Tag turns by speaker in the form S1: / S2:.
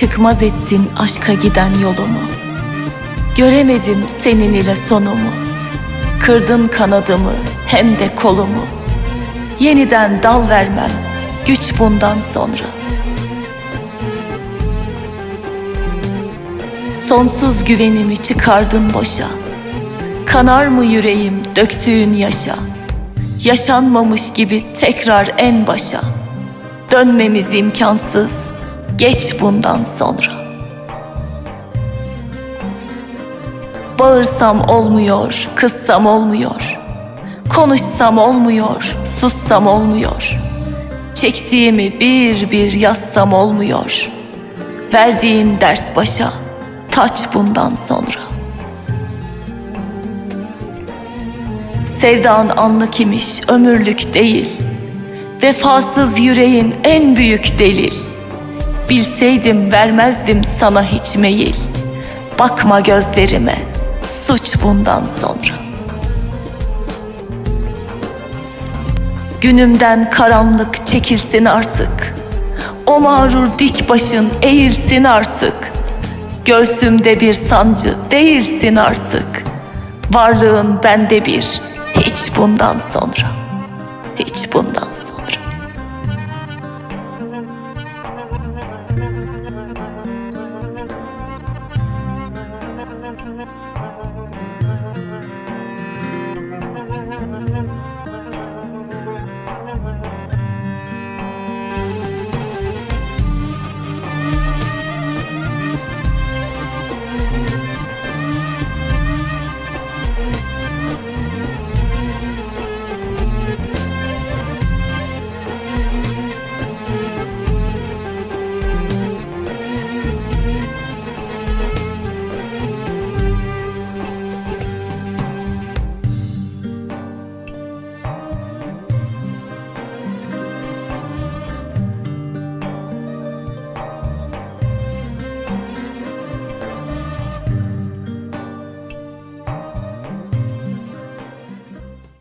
S1: çıkmaz ettin aşka giden yolumu. Göremedim senin ile sonumu. Kırdın kanadımı hem de kolumu. Yeniden dal vermem güç bundan sonra. Sonsuz güvenimi çıkardın boşa. Kanar mı yüreğim döktüğün yaşa? Yaşanmamış gibi tekrar en başa. Dönmemiz imkansız. Geç bundan sonra. Bağırsam olmuyor, kızsam olmuyor. Konuşsam olmuyor, sussam olmuyor. Çektiğimi bir bir yazsam olmuyor. Verdiğin ders başa, taç bundan sonra. Sevdan anlık imiş, ömürlük değil. Vefasız yüreğin en büyük delil. Bilseydim vermezdim sana hiç meyil. Bakma gözlerime, suç bundan sonra. Günümden karanlık çekilsin artık. O mağrur dik başın eğilsin artık. Göğsümde bir sancı değilsin artık. Varlığın bende bir, hiç bundan sonra. Hiç bundan sonra.